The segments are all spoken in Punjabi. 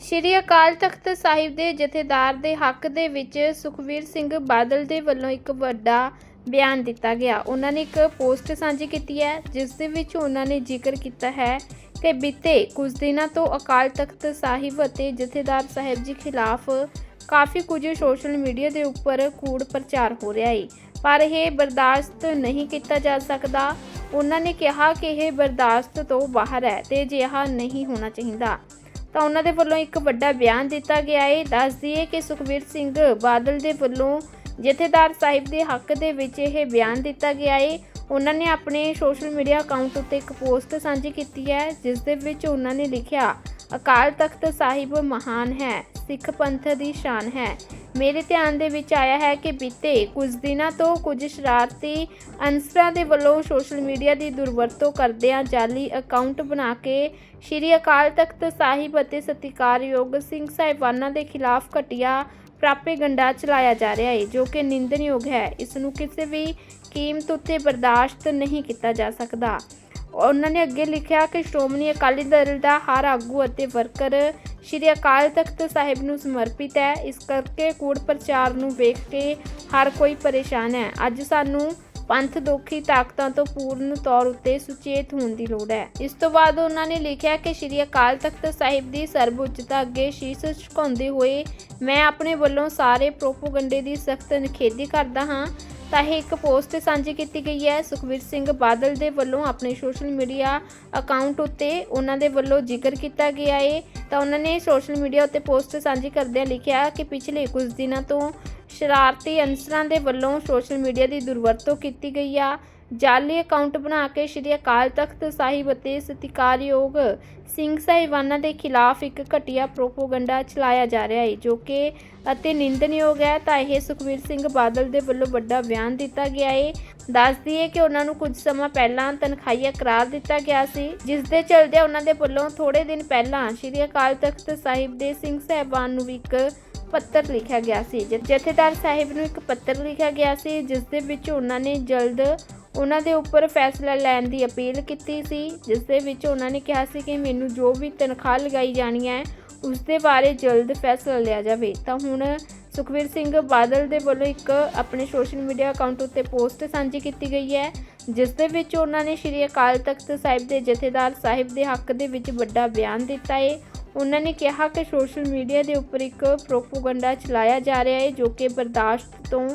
ਸ਼੍ਰੀ ਅਕਾਲ ਤਖਤ ਸਾਹਿਬ ਦੇ ਜਥੇਦਾਰ ਦੇ ਹੱਕ ਦੇ ਵਿੱਚ ਸੁਖਵੀਰ ਸਿੰਘ ਬਾਦਲ ਦੇ ਵੱਲੋਂ ਇੱਕ ਵੱਡਾ ਬਿਆਨ ਦਿੱਤਾ ਗਿਆ। ਉਹਨਾਂ ਨੇ ਇੱਕ ਪੋਸਟ ਸਾਂਝੀ ਕੀਤੀ ਹੈ, ਜਿਸ ਦੇ ਵਿੱਚ ਉਹਨਾਂ ਨੇ ਜ਼ਿਕਰ ਕੀਤਾ ਹੈ ਕਿ ਬੀਤੇ ਕੁਝ ਦਿਨਾਂ ਤੋਂ ਅਕਾਲ ਤਖਤ ਸਾਹਿਬ ਅਤੇ ਜਥੇਦਾਰ ਸਾਹਿਬ ਜੀ ਖਿਲਾਫ ਕਾਫੀ ਕੁਝ ਸੋਸ਼ਲ ਮੀਡੀਆ ਦੇ ਉੱਪਰ ਕੂੜ ਪ੍ਰਚਾਰ ਹੋ ਰਿਹਾ ਹੈ ਪਰ ਇਹ ਬਰਦਾਸ਼ਤ ਨਹੀਂ ਕੀਤਾ ਜਾ ਸਕਦਾ। ਉਹਨਾਂ ਨੇ ਕਿਹਾ ਕਿ ਇਹ ਬਰਦਾਸ਼ਤ ਤੋਂ ਬਾਹਰ ਹੈ ਤੇ ਅਜਿਹਾ ਨਹੀਂ ਹੋਣਾ ਚਾਹੀਦਾ। ਤਾਂ ਉਹਨਾਂ ਦੇ ਵੱਲੋਂ ਇੱਕ ਵੱਡਾ ਬਿਆਨ ਦਿੱਤਾ ਗਿਆ ਹੈ। ਦੱਸ ਦਈਏ ਕਿ ਸੁਖਵੀਰ ਸਿੰਘ ਬਾਦਲ ਦੇ ਵੱਲੋਂ ਜਥੇਦਾਰ ਸਾਹਿਬ ਦੇ ਹੱਕ ਦੇ ਵਿੱਚ ਇਹ ਬਿਆਨ ਦਿੱਤਾ ਗਿਆ ਹੈ। ਉਹਨਾਂ ਨੇ ਆਪਣੇ ਸੋਸ਼ਲ ਮੀਡੀਆ ਅਕਾਊਂਟ ਉੱਤੇ ਇੱਕ ਪੋਸਟ ਸਾਂਝੀ ਕੀਤੀ ਹੈ, ਜਿਸ ਦੇ ਵਿੱਚ ਉਹਨਾਂ ਨੇ ਲਿਖਿਆ, ਅਕਾਲ ਤਖਤ ਸਾਹਿਬ ਮਹਾਨ ਹੈ, ਸਿੱਖ ਪੰਥ ਦੀ ਸ਼ਾਨ ਹੈ। ਮੇਰੇ ਧਿਆਨ ਦੇ ਵਿੱਚ ਆਇਆ ਹੈ ਕਿ ਬੀਤੇ ਕੁਝ ਦਿਨਾਂ ਤੋਂ ਕੁਝ ਸ਼ਰਾਰਤੀ ਅਨਸਰਾਂ ਦੇ ਵੱਲੋਂ ਸੋਸ਼ਲ ਮੀਡੀਆ ਦੀ ਦੁਰਵਰਤੋਂ ਕਰਦਿਆਂ ਜਾਲੀ ਅਕਾਊਂਟ ਬਣਾ ਕੇ ਸ਼੍ਰੀ ਅਕਾਲ ਤਖਤ ਸਾਹਿਬ ਅਤੇ ਸਤਿਕਾਰਯੋਗ ਸਿੰਘ ਸਾਹਿਬਾਨਾਂ ਦੇ ਖਿਲਾਫ ਘਟੀਆ ਪ੍ਰਾਪੇਗੰਡਾ ਚਲਾਇਆ ਜਾ ਰਿਹਾ ਹੈ, ਜੋ ਕਿ ਨਿੰਦਣਯੋਗ ਹੈ। ਇਸ ਨੂੰ ਕਿਸੇ ਵੀ ਕੀਮਤ ਉੱਤੇ ਬਰਦਾਸ਼ਤ ਨਹੀਂ ਕੀਤਾ ਜਾ ਸਕਦਾ। ਉਹਨਾਂ ਨੇ ਅੱਗੇ ਲਿਖਿਆ ਕਿ ਸ਼੍ਰੋਮਣੀ ਅਕਾਲੀ ਦਲ ਦਾ ਹਰ ਆਗੂ ਅਤੇ ਵਰਕਰ ਸ਼੍ਰੀ ਅਕਾਲ ਤਖਤ ਸਾਹਿਬ ਨੂੰ ਸਮਰਪਿਤ ਹੈ। ਇਸ ਕਰਕੇ ਕੂੜ ਪ੍ਰਚਾਰ ਨੂੰ ਵੇਖ ਕੇ ਹਰ ਕੋਈ ਪਰੇਸ਼ਾਨ ਹੈ। ਅੱਜ ਸਾਨੂੰ ਪੰਥ ਦੋਖੀ ਤਾਕਤਾਂ ਤੋਂ ਪੂਰਨ ਤੌਰ ਉੱਤੇ ਸੁਚੇਤ ਹੋਣ ਦੀ ਲੋੜ ਹੈ। ਇਸ ਤੋਂ ਬਾਅਦ ਉਹਨਾਂ ਨੇ ਲਿਖਿਆ ਕਿ ਸ਼੍ਰੀ ਅਕਾਲ ਤਖਤ ਸਾਹਿਬ ਦੀ ਸਰਬਉੱਚਤਾ ਅੱਗੇ ਸ਼ੀਸ਼ ਝੁਕਾਉਂਦੇ ਹੋਏ ਮੈਂ ਆਪਣੇ ਵੱਲੋਂ ਸਾਰੇ ਪ੍ਰੋਪੋਗੰਡੇ ਦੀ ਸਖਤ ਨਿਖੇਧੀ ਕਰਦਾ ਹਾਂ। ਤਾਂ ਇਹ ਇੱਕ ਪੋਸਟ ਸਾਂਝੀ ਕੀਤੀ ਗਈ ਹੈ। ਸੁਖਵੀਰ ਸਿੰਘ ਬਾਦਲ ਦੇ ਵੱਲੋਂ ਆਪਣੇ ਸੋਸ਼ਲ ਮੀਡੀਆ ਅਕਾਊਂਟ ਉੱਤੇ ਉਹਨਾਂ ਦੇ ਵੱਲੋਂ ਜ਼ਿਕਰ ਕੀਤਾ ਗਿਆ ਹੈ ਤਾਂ ਉਹਨਾਂ ਨੇ ਸੋਸ਼ਲ ਮੀਡੀਆ ਉੱਤੇ ਪੋਸਟ ਸਾਂਝੀ ਕਰਦਿਆਂ ਲਿਖਿਆ ਕਿ ਪਿਛਲੇ ਕੁਝ ਦਿਨਾਂ ਤੋਂ ਸ਼ਰਾਰਤੀ ਅਨਸਰਾਂ ਦੇ ਵੱਲੋਂ ਸੋਸ਼ਲ ਮੀਡੀਆ ਦੀ ਦੁਰਵਰਤੋਂ ਕੀਤੀ ਗਈ ਆ। ਜਾਲੀ ਅਕਾਊਂਟ ਬਣਾ ਕੇ ਸ਼੍ਰੀ ਅਕਾਲ ਤਖਤ ਸਾਹਿਬ ਅਤੇ ਸਤਿਕਾਰਯੋਗ ਸਿੰਘ ਸਾਹਿਬਾਨਾਂ ਦੇ ਖਿਲਾਫ ਇੱਕ ਘਟੀਆ ਪ੍ਰੋਪੋਗੰਡਾ ਚਲਾਇਆ ਜਾ ਰਿਹਾ ਹੈ ਜੋ ਕਿ ਅਤੇ ਨਿੰਦਣਯੋਗ ਹੈ। ਤਾਂ ਇਹ ਸੁਖਵੀਰ ਸਿੰਘ ਬਾਦਲ ਦੇ ਵੱਲੋਂ ਵੱਡਾ ਬਿਆਨ ਦਿੱਤਾ ਗਿਆ ਹੈ ਦੱਸ ਦਈਏ ਕਿ ਉਹਨਾਂ ਨੂੰ ਕੁਝ ਸਮਾਂ ਪਹਿਲਾਂ ਤਨਖਾਹੀਆ ਕਰਾਰ ਦਿੱਤਾ ਗਿਆ ਸੀ, ਜਿਸ ਦੇ ਚਲਦੇ ਉਹਨਾਂ ਦੇ ਵੱਲੋਂ ਥੋੜੇ ਦਿਨ ਪਹਿਲਾਂ ਸ਼੍ਰੀ ਅਕਾਲ ਤਖਤ ਸਾਹਿਬ ਦੇ ਸਿੰਘ ਸਾਹਿਬਾਨ ਨੂੰ ਵੀ ਇੱਕ ਪੱਤਰ ਲਿਖਿਆ ਗਿਆ ਸੀ। ਜਥੇਦਾਰ ਸਾਹਿਬ ਨੂੰ ਇੱਕ ਪੱਤਰ ਲਿਖਿਆ ਗਿਆ ਸੀ ਜਿਸ ਦੇ ਵਿੱਚ ਉਹਨਾਂ ਨੇ ਜਲਦ ਉਹਨਾਂ ਦੇ ਉੱਪਰ ਫੈਸਲਾ ਲੈਣ ਦੀ ਅਪੀਲ ਕੀਤੀ ਸੀ। ਜਿਸ ਦੇ ਵਿੱਚ ਉਹਨਾਂ ਨੇ ਕਿਹਾ ਸੀ ਕਿ ਮੈਨੂੰ ਜੋ ਵੀ ਤਨਖਾਹ ਲਗਾਈ ਜਾਣੀ ਹੈ ਉਸ ਦੇ ਬਾਰੇ ਜਲਦ ਫੈਸਲਾ ਲਿਆ ਜਾਵੇ। ਤਾਂ ਹੁਣ ਸੁਖਵੀਰ ਸਿੰਘ ਬਾਦਲ ਦੇ ਵੱਲੋਂ ਇੱਕ ਆਪਣੇ ਸੋਸ਼ਲ ਮੀਡੀਆ ਅਕਾਊਂਟ ਉੱਤੇ ਪੋਸਟ ਸਾਂਝੀ ਕੀਤੀ ਗਈ ਹੈ ਜਿਸ ਦੇ ਵਿੱਚ ਉਹਨਾਂ ਨੇ ਸ਼੍ਰੀ ਅਕਾਲ ਤਖਤ ਸਾਹਿਬ ਦੇ ਜਥੇਦਾਰ ਸਾਹਿਬ ਦੇ ਹੱਕ ਦੇ ਵਿੱਚ ਵੱਡਾ ਬਿਆਨ ਦਿੱਤਾ ਹੈ ਉਹਨਾਂ ਨੇ ਕਿਹਾ ਕਿ ਸੋਸ਼ਲ ਮੀਡੀਆ ਦੇ ਉੱਪਰ ਇੱਕ ਪ੍ਰੋਪੋਗੰਡਾ ਚਲਾਇਆ ਜਾ ਰਿਹਾ ਹੈ ਜੋ ਕਿ ਬਰਦਾਸ਼ਤ ਤੋਂ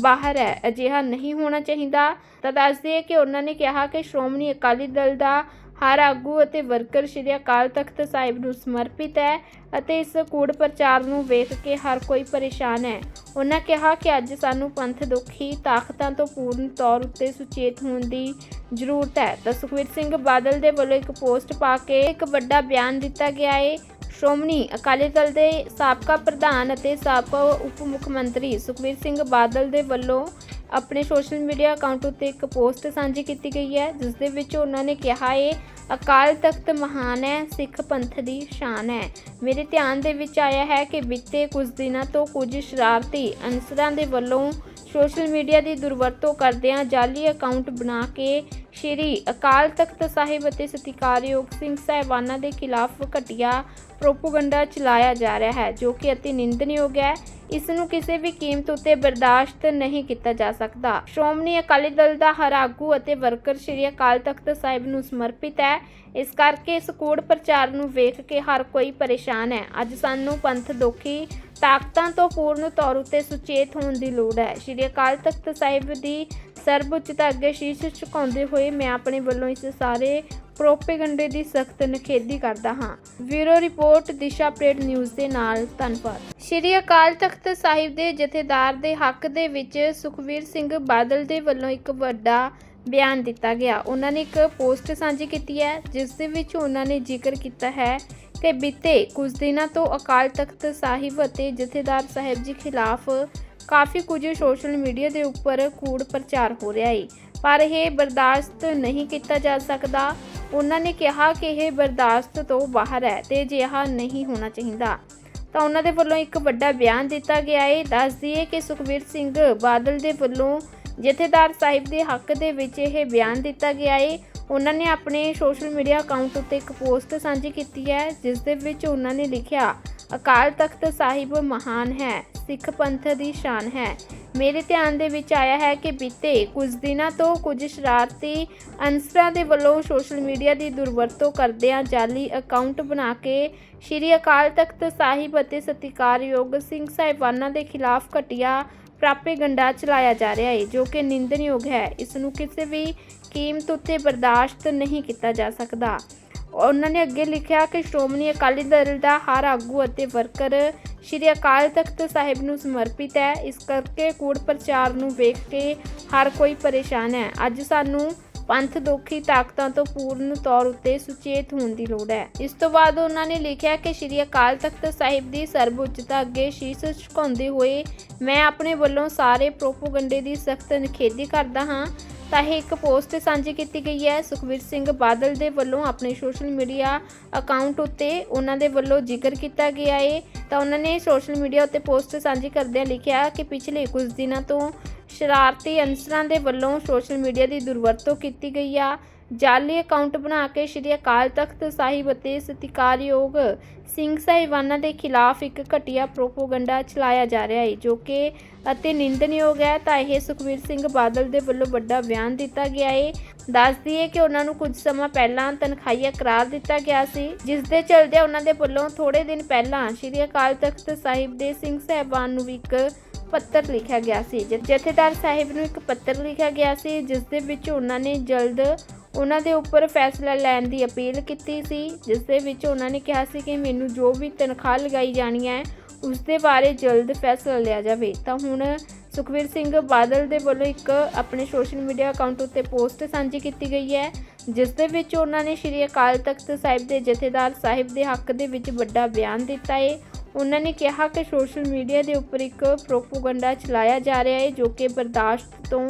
ਬਾਹਰ ਹੈ। ਅਜਿਹਾ ਨਹੀਂ ਹੋਣਾ ਚਾਹੀਦਾ। ਤਾਂ ਦੱਸਦੇ ਕਿ ਉਹਨਾਂ ਨੇ ਕਿਹਾ ਕਿ ਸ਼੍ਰੋਮਣੀ ਅਕਾਲੀ ਦਲ ਦਾ ਹਰ ਆਗੂ ਅਤੇ ਵਰਕਰ ਸ਼੍ਰੀ ਅਕਾਲ ਤਖਤ ਸਾਹਿਬ ਨੂੰ ਸਮਰਪਿਤ ਹੈ ਅਤੇ ਇਸ ਕੂੜ ਪ੍ਰਚਾਰ ਨੂੰ ਵੇਖ ਕੇ ਹਰ ਕੋਈ ਪਰੇਸ਼ਾਨ ਹੈ। ਉਹਨਾਂ ਕਿਹਾ ਕਿ ਅੱਜ ਸਾਨੂੰ ਪੰਥ ਦੁਖੀ ਤਾਕਤਾਂ ਤੋਂ ਪੂਰਨ ਤੌਰ ਉੱਤੇ ਸੁਚੇਤ ਹੋਣ ਦੀ ਜ਼ਰੂਰਤ ਹੈ। ਤਾਂ ਸੁਖਵੀਰ ਸਿੰਘ ਬਾਦਲ ਦੇ ਵੱਲੋਂ ਇੱਕ ਪੋਸਟ ਪਾ ਕੇ ਇੱਕ ਵੱਡਾ ਬਿਆਨ ਦਿੱਤਾ ਗਿਆ ਹੈ ਸ਼੍ਰੋਮਣੀ ਅਕਾਲੀ ਦਲ ਦੇ ਸਾਬਕਾ ਪ੍ਰਧਾਨ ਅਤੇ ਸਾਬਕਾ ਉਪ ਮੁੱਖ ਮੰਤਰੀ ਸੁਖਬੀਰ ਸਿੰਘ ਬਾਦਲ ਦੇ ਵੱਲੋਂ ਆਪਣੇ ਸੋਸ਼ਲ ਮੀਡੀਆ ਅਕਾਊਂਟ ਉੱਤੇ ਇੱਕ ਪੋਸਟ ਸਾਂਝੀ ਕੀਤੀ ਗਈ ਹੈ, ਜਿਸ ਦੇ ਵਿੱਚ ਉਹਨਾਂ ਨੇ ਕਿਹਾ ਹੈ ਅਕਾਲ ਤਖਤ ਮਹਾਨ ਹੈ, ਸਿੱਖ ਪੰਥ ਦੀ ਸ਼ਾਨ ਹੈ। ਮੇਰੇ ਧਿਆਨ ਦੇ ਵਿੱਚ ਆਇਆ ਹੈ ਕਿ ਬੀਤੇ ਕੁਝ ਦਿਨਾਂ ਤੋਂ ਕੁਝ ਸ਼ਰਾਰਤੀ ਅਨਸਰਾਂ ਦੇ ਵੱਲੋਂ ਸੋਸ਼ਲ ਮੀਡੀਆ ਦੀ ਦੁਰਵਰਤੋਂ ਕਰਦਿਆਂ ਜਾਲੀ ਅਕਾਊਂਟ ਬਣਾ ਕੇ ਸ਼੍ਰੀ ਅਕਾਲ ਤਖਤ ਸਾਹਿਬ ਅਤੇ ਸਤਿਕਾਰਯੋਗ ਸਿੰਘ ਸਾਹਿਬਾਨਾਂ ਦੇ ਖਿਲਾਫ ਘਟੀਆ ਪ੍ਰੋਪੋਗੰਡਾ ਚਲਾਇਆ ਜਾ ਰਿਹਾ ਹੈ, ਜੋ ਕਿ ਅਤੀ ਨਿੰਦਣਯੋਗ ਹੈ। ਇਸ ਨੂੰ ਕਿਸੇ ਵੀ ਕੀਮਤ ਉੱਤੇ ਬਰਦਾਸ਼ਤ ਨਹੀਂ ਕੀਤਾ ਜਾ ਸਕਦਾ। ਸ਼੍ਰੋਮਣੀ ਅਕਾਲੀ ਦਲ ਦਾ ਹਰ ਆਗੂ ਅਤੇ ਵਰਕਰ ਸ਼੍ਰੀ ਅਕਾਲ ਤਖਤ ਸਾਹਿਬ ਨੂੰ ਸਮਰਪਿਤ ਹੈ। ਇਸ ਕਰਕੇ ਇਸ ਕੂੜ ਪ੍ਰਚਾਰ ਨੂੰ ਵੇਖ ਕੇ ਹਰ ਕੋਈ ਪਰੇਸ਼ਾਨ ਹੈ। ਅੱਜ ਸਾਨੂੰ ਪੰਥ ਦੋਖੀ ਤਾਕਤਾਂ ਤੋਂ ਪੂਰਨ ਤੌਰ ਉੱਤੇ ਸੁਚੇਤ ਹੋਣ ਦੀ ਲੋੜ ਹੈ। ਸ਼੍ਰੀ ਅਕਾਲ ਤਖਤ ਸਾਹਿਬ ਦੀ ਸਰਬਉੱਚਤਾ ਅੱਗੇ ਸ਼ੀਸ਼ ਝੁਕਾਉਂਦੇ ਹੋਏ ਮੈਂ ਆਪਣੇ ਵੱਲੋਂ ਇਸ ਸਾਰੇ ਪ੍ਰੋਪੇਗੰਡੇ ਦੀ ਸਖਤ ਨਿਖੇਧੀ ਕਰਦਾ ਹਾਂ। ਬਿਊਰੋ ਰਿਪੋਰਟ, ਦਿਸ਼ਾ ਪ੍ਰੇਡ ਨਿਊਜ਼ ਦੇ ਨਾਲ ਧੰਨਵਾਦ। ਸ਼੍ਰੀ ਅਕਾਲ ਤਖਤ ਸਾਹਿਬ ਦੇ ਜਥੇਦਾਰ ਦੇ ਹੱਕ ਦੇ ਵਿੱਚ ਸੁਖਵੀਰ ਸਿੰਘ ਬਾਦਲ ਦੇ ਵੱਲੋਂ ਇੱਕ ਵੱਡਾ ਬਿਆਨ ਦਿੱਤਾ ਗਿਆ। ਉਹਨਾਂ ਨੇ ਇੱਕ ਪੋਸਟ ਸਾਂਝੀ ਕੀਤੀ ਹੈ, ਜਿਸ ਦੇ ਵਿੱਚ ਉਹਨਾਂ ਨੇ ਜ਼ਿਕਰ ਕੀਤਾ ਹੈ ਕਿ ਬੀਤੇ ਕੁਝ ਦਿਨਾਂ ਤੋਂ ਅਕਾਲ ਤਖਤ ਸਾਹਿਬ ਅਤੇ ਜਥੇਦਾਰ ਸਾਹਿਬ ਜੀ ਖਿਲਾਫ ਕਾਫੀ ਕੁਝ ਸੋਸ਼ਲ ਮੀਡੀਆ ਦੇ ਉੱਪਰ ਕੂੜ ਪ੍ਰਚਾਰ ਹੋ ਰਿਹਾ ਹੈ ਪਰ ਇਹ ਬਰਦਾਸ਼ਤ ਨਹੀਂ ਕੀਤਾ ਜਾ ਸਕਦਾ। ਉਹਨਾਂ ਨੇ ਕਿਹਾ ਕਿ ਇਹ ਬਰਦਾਸ਼ਤ ਤੋਂ ਬਾਹਰ ਹੈ ਤੇ ਅਜਿਹਾ ਨਹੀਂ ਹੋਣਾ ਚਾਹੀਦਾ। ਤਾਂ ਉਹਨਾਂ ਦੇ ਵੱਲੋਂ ਇੱਕ ਵੱਡਾ ਬਿਆਨ ਦਿੱਤਾ ਗਿਆ ਹੈ ਦੱਸ ਦਈਏ ਕਿ ਸੁਖਵੀਰ ਸਿੰਘ ਬਾਦਲ ਦੇ ਵੱਲੋਂ ਜਥੇਦਾਰ ਸਾਹਿਬ ਦੇ ਹੱਕ ਦੇ ਵਿੱਚ ਇਹ ਬਿਆਨ ਦਿੱਤਾ ਗਿਆ ਹੈ ਉਹਨਾਂ ਨੇ ਆਪਣੇ ਸੋਸ਼ਲ ਮੀਡੀਆ ਅਕਾਊਂਟ ਉੱਤੇ ਇੱਕ ਪੋਸਟ ਸਾਂਝੀ ਕੀਤੀ ਹੈ, ਜਿਸ ਦੇ ਵਿੱਚ ਉਹਨਾਂ ਨੇ ਲਿਖਿਆ, ਅਕਾਲ ਤਖਤ ਸਾਹਿਬ ਮਹਾਨ ਹੈ, ਸਿੱਖ ਪੰਥ ਦੀ ਸ਼ਾਨ ਹੈ। ਮੇਰੇ ਧਿਆਨ ਦੇ ਵਿੱਚ ਆਇਆ ਹੈ ਕਿ ਬੀਤੇ ਕੁਝ ਦਿਨਾਂ ਤੋਂ ਕੁਝ ਸ਼ਰਾਰਤੀ ਅਨਸਰਾਂ ਦੇ ਵੱਲੋਂ ਸੋਸ਼ਲ ਮੀਡੀਆ ਦੀ ਦੁਰਵਰਤੋਂ ਕਰਦਿਆਂ ਜਾਲੀ ਅਕਾਊਂਟ ਬਣਾ ਕੇ ਸ਼੍ਰੀ ਅਕਾਲ ਤਖਤ ਸਾਹਿਬ ਅਤੇ ਸਤਿਕਾਰਯੋਗ ਸਿੰਘ ਸਾਹਿਬਾਨਾਂ ਦੇ ਖਿਲਾਫ ਘਟੀਆ ਪ੍ਰਾਪੇਗੰਡਾ ਚਲਾਇਆ ਜਾ ਰਿਹਾ ਹੈ ਜੋ ਕਿ ਨਿੰਦਣਯੋਗ ਹੈ। ਇਸ ਨੂੰ ਕਿਸੇ ਵੀ ਕੀਮਤ ਉੱਤੇ ਬਰਦਾਸ਼ਤ ਨਹੀਂ ਕੀਤਾ ਜਾ ਸਕਦਾ। ਉਹਨਾਂ ਨੇ ਅੱਗੇ ਲਿਖਿਆ ਕਿ ਸ਼੍ਰੋਮਣੀ ਅਕਾਲੀ ਦਲ ਦਾ ਹਰ ਆਗੂ ਅਤੇ ਵਰਕਰ ਸ਼੍ਰੀ ਅਕਾਲ ਤਖਤ ਸਾਹਿਬ ਨੂੰ ਸਮਰਪਿਤ ਹੈ। ਇਸ ਕਰਕੇ ਕੂੜ ਪ੍ਰਚਾਰ ਨੂੰ ਵੇਖ ਕੇ ਹਰ ਕੋਈ ਪਰੇਸ਼ਾਨ ਹੈ। ਅੱਜ ਸਾਨੂੰ ਪੰਥ ਦੋਖੀ ਤਾਕਤਾਂ ਤੋਂ ਪੂਰਨ ਤੌਰ ਉੱਤੇ ਸੁਚੇਤ ਹੋਣ ਦੀ ਲੋੜ ਹੈ। ਇਸ ਤੋਂ ਬਾਅਦ ਉਹਨਾਂ ਨੇ ਲਿਖਿਆ ਕਿ ਸ਼੍ਰੀ ਅਕਾਲ ਤਖਤ ਸਾਹਿਬ ਦੀ ਸਰਬਉੱਚਤਾ ਅੱਗੇ ਸ਼ੀਸ਼ ਝੁਕਾਉਂਦੇ ਹੋਏ ਮੈਂ ਆਪਣੇ ਵੱਲੋਂ ਸਾਰੇ ਪ੍ਰੋਪੋਗੰਡੇ ਦੀ ਸਖਤ ਨਿਖੇਧੀ ਕਰਦਾ ਹਾਂ। ਤਾਂ ਇਹ ਇੱਕ ਪੋਸਟ ਸਾਂਝੀ ਕੀਤੀ ਗਈ ਹੈ। ਸੁਖਵੀਰ ਸਿੰਘ ਬਾਦਲ ਦੇ ਵੱਲੋਂ ਆਪਣੇ ਸੋਸ਼ਲ ਮੀਡੀਆ ਅਕਾਊਂਟ ਉੱਤੇ ਉਹਨਾਂ ਦੇ ਵੱਲੋਂ ਜ਼ਿਕਰ ਕੀਤਾ ਗਿਆ ਹੈ ਤਾਂ ਉਹਨਾਂ ਨੇ ਸੋਸ਼ਲ ਮੀਡੀਆ ਉੱਤੇ ਪੋਸਟ ਸਾਂਝੀ ਕਰਦਿਆਂ ਲਿਖਿਆ ਕਿ ਪਿਛਲੇ ਕੁਝ ਦਿਨਾਂ ਤੋਂ ਸ਼ਰਾਰਤੀ ਅਨਸਰਾਂ ਦੇ ਵੱਲੋਂ ਸੋਸ਼ਲ ਮੀਡੀਆ ਦੀ ਦੁਰਵਰਤੋਂ ਕੀਤੀ ਗਈ ਆ। ਜਾਲੀ ਅਕਾਊਂਟ ਬਣਾ ਕੇ ਸ਼੍ਰੀ ਅਕਾਲ ਤਖਤ ਸਾਹਿਬ ਅਤੇ ਸਤਿਕਾਰਯੋਗ ਸਿੰਘ ਸਾਹਿਬਾਨਾਂ ਦੇ ਖਿਲਾਫ ਇੱਕ ਘਟੀਆ ਪ੍ਰੋਪੋਗੰਡਾ ਚਲਾਇਆ ਜਾ ਰਿਹਾ ਹੈ ਜੋ ਕਿ ਅਤੇ ਨਿੰਦਣਯੋਗ ਹੈ। ਤਾਂ ਇਹ ਸੁਖਵੀਰ ਸਿੰਘ ਬਾਦਲ ਦੇ ਵੱਲੋਂ ਵੱਡਾ ਬਿਆਨ ਦਿੱਤਾ ਗਿਆ ਹੈ ਦੱਸ ਦਈਏ ਕਿ ਉਹਨਾਂ ਨੂੰ ਕੁਝ ਸਮਾਂ ਪਹਿਲਾਂ ਤਨਖਾਹੀਆ ਕਰਾਰ ਦਿੱਤਾ ਗਿਆ ਸੀ, ਜਿਸ ਦੇ ਚਲਦੇ ਉਹਨਾਂ ਦੇ ਵੱਲੋਂ ਥੋੜੇ ਦਿਨ ਪਹਿਲਾਂ ਸ਼੍ਰੀ ਅਕਾਲ ਤਖਤ ਸਾਹਿਬ ਦੇ ਸਿੰਘ ਸਾਹਿਬਾਨ ਨੂੰ ਵੀ ਇੱਕ ਪੱਤਰ ਲਿਖਿਆ ਗਿਆ ਸੀ। ਜਥੇਦਾਰ ਸਾਹਿਬ ਨੂੰ ਇੱਕ ਪੱਤਰ ਲਿਖਿਆ ਗਿਆ ਸੀ ਜਿਸ ਦੇ ਵਿੱਚ ਉਹਨਾਂ ਨੇ ਜਲਦ ਉਹਨਾਂ ਦੇ ਉੱਪਰ ਫੈਸਲਾ ਲੈਣ ਦੀ ਅਪੀਲ ਕੀਤੀ ਸੀ। ਜਿਸ ਦੇ ਵਿੱਚ ਉਹਨਾਂ ਨੇ ਕਿਹਾ ਸੀ ਕਿ ਮੈਨੂੰ ਜੋ ਵੀ ਤਨਖਾਹ ਲਗਾਈ ਜਾਣੀ ਹੈ ਉਸ ਦੇ ਬਾਰੇ ਜਲਦ ਫੈਸਲਾ ਲਿਆ ਜਾਵੇ। ਤਾਂ ਹੁਣ ਸੁਖਵੀਰ ਸਿੰਘ ਬਾਦਲ ਦੇ ਵੱਲੋਂ ਇੱਕ ਆਪਣੇ ਸੋਸ਼ਲ ਮੀਡੀਆ ਅਕਾਊਂਟ ਉੱਤੇ ਪੋਸਟ ਸਾਂਝੀ ਕੀਤੀ ਗਈ ਹੈ ਜਿਸ ਦੇ ਵਿੱਚ ਉਹਨਾਂ ਨੇ ਸ਼੍ਰੀ ਅਕਾਲ ਤਖਤ ਸਾਹਿਬ ਦੇ ਜਥੇਦਾਰ ਸਾਹਿਬ ਦੇ ਹੱਕ ਦੇ ਵਿੱਚ ਵੱਡਾ ਬਿਆਨ ਦਿੱਤਾ ਹੈ ਉਹਨਾਂ ਨੇ ਕਿਹਾ ਕਿ ਸੋਸ਼ਲ ਮੀਡੀਆ ਦੇ ਉੱਪਰ ਇੱਕ ਪ੍ਰੋਪੋਗੰਡਾ ਚਲਾਇਆ ਜਾ ਰਿਹਾ ਹੈ ਜੋ ਕਿ ਬਰਦਾਸ਼ਤ ਤੋਂ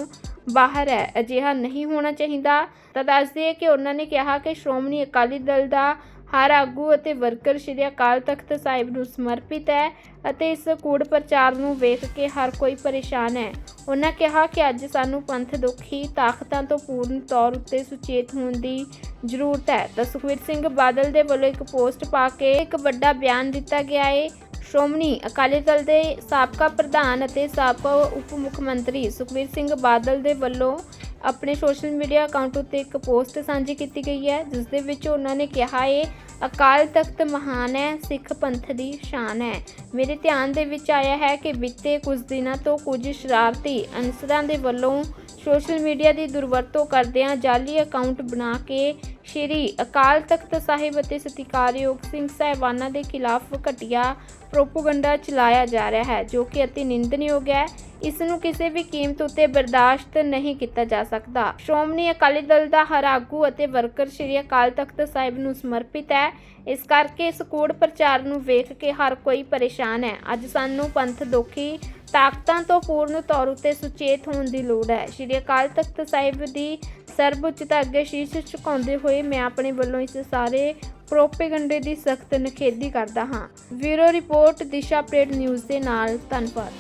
ਬਾਹਰ ਹੈ। ਅਜਿਹਾ ਨਹੀਂ ਹੋਣਾ ਚਾਹੀਦਾ। ਤਾਂ ਦੱਸ ਦਈਏ ਕਿ ਉਹਨਾਂ ਨੇ ਕਿਹਾ ਕਿ ਸ਼੍ਰੋਮਣੀ ਅਕਾਲੀ ਦਲ ਦਾ ਹਰ ਆਗੂ ਅਤੇ ਵਰਕਰ ਸ਼੍ਰੀ ਅਕਾਲ ਤਖਤ ਸਾਹਿਬ ਨੂੰ ਸਮਰਪਿਤ ਹੈ ਅਤੇ ਇਸ ਕੂੜ ਪ੍ਰਚਾਰ ਨੂੰ ਵੇਖ ਕੇ ਹਰ ਕੋਈ ਪਰੇਸ਼ਾਨ ਹੈ। ਉਹਨਾਂ ਕਿਹਾ ਕਿ ਅੱਜ ਸਾਨੂੰ ਪੰਥ ਦੁਖੀ ਤਾਕਤਾਂ ਤੋਂ ਪੂਰਨ ਤੌਰ ਉੱਤੇ ਸੁਚੇਤ ਹੋਣ ਦੀ ਜ਼ਰੂਰਤ ਹੈ। ਤਾਂ ਸੁਖਵੀਰ ਸਿੰਘ ਬਾਦਲ ਦੇ ਵੱਲੋਂ ਇੱਕ ਪੋਸਟ ਪਾ ਕੇ ਇੱਕ ਵੱਡਾ ਬਿਆਨ ਦਿੱਤਾ ਗਿਆ ਹੈ ਸ਼੍ਰੋਮਣੀ ਅਕਾਲੀ ਦਲ ਦੇ ਸਾਬਕਾ ਪ੍ਰਧਾਨ ਅਤੇ ਸਾਬਕਾ ਉਪ ਮੁੱਖ ਮੰਤਰੀ ਸੁਖਬੀਰ ਸਿੰਘ ਬਾਦਲ ਦੇ ਵੱਲੋਂ ਆਪਣੇ ਸੋਸ਼ਲ ਮੀਡੀਆ ਅਕਾਊਂਟ ਉੱਤੇ ਇੱਕ ਪੋਸਟ ਸਾਂਝੀ ਕੀਤੀ ਗਈ ਹੈ, ਜਿਸ ਦੇ ਵਿੱਚ ਉਹਨਾਂ ਨੇ ਕਿਹਾ ਹੈ ਅਕਾਲ ਤਖਤ ਮਹਾਨ ਹੈ, ਸਿੱਖ ਪੰਥ ਦੀ ਸ਼ਾਨ ਹੈ। ਮੇਰੇ ਧਿਆਨ ਦੇ ਵਿੱਚ ਆਇਆ ਹੈ ਕਿ ਬੀਤੇ ਕੁਝ ਦਿਨਾਂ ਤੋਂ ਕੁਝ ਸ਼ਰਾਰਤੀ ਅਨਸਰਾਂ ਦੇ ਵੱਲੋਂ ਸੋਸ਼ਲ ਮੀਡੀਆ ਦੀ ਦੁਰਵਰਤੋਂ ਕਰਦਿਆਂ ਜਾਲੀ ਅਕਾਊਂਟ ਬਣਾ ਕੇ ਸ਼੍ਰੀ ਅਕਾਲ ਤਖਤ ਸਾਹਿਬ ਅਤੇ ਸਤਿਕਾਰਯੋਗ ਸਿੰਘ ਸਾਹਿਬਾਨਾਂ ਦੇ ਖਿਲਾਫ ਘਟੀਆ ਪ੍ਰੋਪੋਗੰਡਾ ਚਲਾਇਆ ਜਾ ਰਿਹਾ ਹੈ, ਜੋ ਕਿ ਅਤੀ ਨਿੰਦਣਯੋਗ ਹੈ। ਇਸ ਨੂੰ ਕਿਸੇ ਵੀ ਕੀਮਤ ਉੱਤੇ ਬਰਦਾਸ਼ਤ ਨਹੀਂ ਕੀਤਾ ਜਾ ਸਕਦਾ। ਸ਼੍ਰੋਮਣੀ ਅਕਾਲੀ ਦਲ ਦਾ ਹਰ ਆਗੂ ਅਤੇ ਵਰਕਰ ਸ਼੍ਰੀ ਅਕਾਲ ਤਖਤ ਸਾਹਿਬ ਨੂੰ ਸਮਰਪਿਤ ਹੈ। ਇਸ ਕਰਕੇ ਇਸ ਕੂੜ ਪ੍ਰਚਾਰ ਨੂੰ ਵੇਖ ਕੇ ਹਰ ਕੋਈ ਪਰੇਸ਼ਾਨ ਹੈ। ਅੱਜ ਸਾਨੂੰ ਪੰਥ ਦੋਖੀ ਤਾਕਤਾਂ ਤੋਂ ਪੂਰਨ ਤੌਰ ਉੱਤੇ ਸੁਚੇਤ ਹੋਣ ਦੀ ਲੋੜ ਹੈ। ਸ਼੍ਰੀ ਅਕਾਲ ਤਖਤ ਸਾਹਿਬ ਦੀ ਸਰਬਉੱਚਤਾ ਅੱਗੇ ਸ਼ੀਸ਼ ਝੁਕਾਉਂਦੇ ਹੋਏ ਮੈਂ ਆਪਣੇ ਵੱਲੋਂ ਇਸ ਸਾਰੇ ਪ੍ਰੋਪੇਗੰਡੇ ਦੀ ਸਖਤ ਨਿਖੇਧੀ ਕਰਦਾ ਹਾਂ। ਵੀਰੋ ਰਿਪੋਰਟ, ਦਿਸ਼ਾ ਅਪਡੇਟ ਨਿਊਜ਼ ਦੇ ਨਾਲ ਧੰਨਵਾਦ।